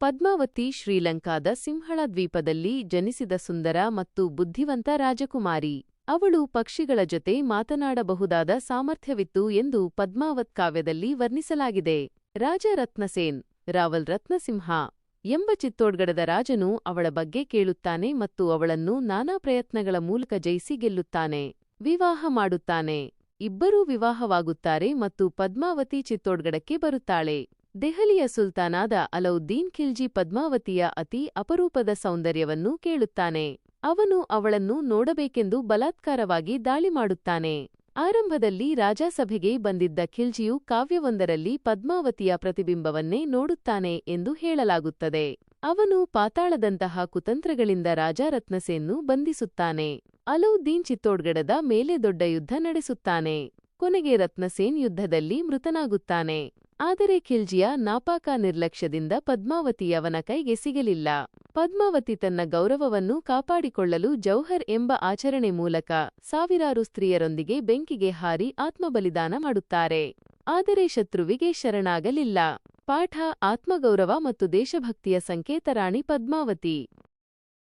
ಪದ್ಮಾವತಿ ಶ್ರೀಲಂಕಾದ ಸಿಂಹಳ ದ್ವೀಪದಲ್ಲಿ ಜನಿಸಿದ ಸುಂದರ ಮತ್ತು ಬುದ್ಧಿವಂತ ರಾಜಕುಮಾರಿ. ಅವಳು ಪಕ್ಷಿಗಳ ಜೊತೆ ಮಾತನಾಡಬಹುದಾದ ಸಾಮರ್ಥ್ಯವಿತ್ತು ಎಂದು ಪದ್ಮಾವತ್ ಕಾವ್ಯದಲ್ಲಿ ವರ್ಣಿಸಲಾಗಿದೆ. ರಾಜ ರತ್ನಸೇನ್, ರಾವಲ್ ರತ್ನಸಿಂಹ ಎಂಬ ಚಿತ್ತೋಡ್ಗಡದ ರಾಜನು ಅವಳ ಬಗ್ಗೆ ಕೇಳುತ್ತಾನೆ ಮತ್ತು ಅವಳನ್ನು ನಾನಾ ಪ್ರಯತ್ನಗಳ ಮೂಲಕ ಜಯಿಸಿ ಗೆಲ್ಲುತ್ತಾನೆ, ವಿವಾಹ ಮಾಡುತ್ತಾನೆ, ಇಬ್ಬರೂ ವಿವಾಹವಾಗುತ್ತಾರೆ ಮತ್ತು ಪದ್ಮಾವತಿ ಚಿತ್ತೋಡ್ಗಡಕ್ಕೆ ಬರುತ್ತಾಳೆ. ದೆಹಲಿಯ ಸುಲ್ತಾನಾದ ಅಲೌದ್ದೀನ್ ಖಿಲ್ಜಿ ಪದ್ಮಾವತಿಯ ಅತಿ ಅಪರೂಪದ ಸೌಂದರ್ಯವನ್ನು ಕೇಳುತ್ತಾನೆ. ಅವನು ಅವಳನ್ನು ನೋಡಬೇಕೆಂದು ಬಲಾತ್ಕಾರವಾಗಿ ದಾಳಿ ಮಾಡುತ್ತಾನೆ. ಆರಂಭದಲ್ಲಿ ರಾಜಾಸಭೆಗೆ ಬಂದಿದ್ದ ಖಿಲ್ಜಿಯು ಕಾವ್ಯವೊಂದರಲ್ಲಿ ಪದ್ಮಾವತಿಯ ಪ್ರತಿಬಿಂಬವನ್ನೇ ನೋಡುತ್ತಾನೆ ಎಂದು ಹೇಳಲಾಗುತ್ತದೆ. ಅವನು ಪಾತಾಳದಂತಹ ಕುತಂತ್ರಗಳಿಂದ ರಾಜಾರತ್ನಸೆಯನ್ನು ಬಂಧಿಸುತ್ತಾನೆ. ಅಲೌದ್ದೀನ್ ಚಿತ್ತೋಡ್ಗಡದ ಮೇಲೆ ದೊಡ್ಡ ಯುದ್ಧ ನಡೆಸುತ್ತಾನೆ. ಕೊನೆಗೆ ರತ್ನಸೇನ್ ಯುದ್ಧದಲ್ಲಿ ಮೃತನಾಗುತ್ತಾನೆ. ಆದರೆ ಖಿಲ್ಜಿಯ ನಾಪಾಕ ನಿರ್ಲಕ್ಷ್ಯದಿಂದ ಪದ್ಮಾವತಿ ಅವನ ಕೈಗೆ ಸಿಗಲಿಲ್ಲ. ಪದ್ಮಾವತಿ ತನ್ನ ಗೌರವವನ್ನು ಕಾಪಾಡಿಕೊಳ್ಳಲು ಜೌಹರ್ ಎಂಬ ಆಚರಣೆ ಮೂಲಕ ಸಾವಿರಾರು ಸ್ತ್ರೀಯರೊಂದಿಗೆ ಬೆಂಕಿಗೆ ಹಾರಿ ಆತ್ಮಬಲಿದಾನ ಮಾಡುತ್ತಾರೆ. ಆದರೆ ಶತ್ರುವಿಗೆ ಶರಣಾಗಲಿಲ್ಲ. ಪಾಠ, ಆತ್ಮಗೌರವ ಮತ್ತು ದೇಶಭಕ್ತಿಯ ಸಂಕೇತ ರಾಣಿ ಪದ್ಮಾವತಿ.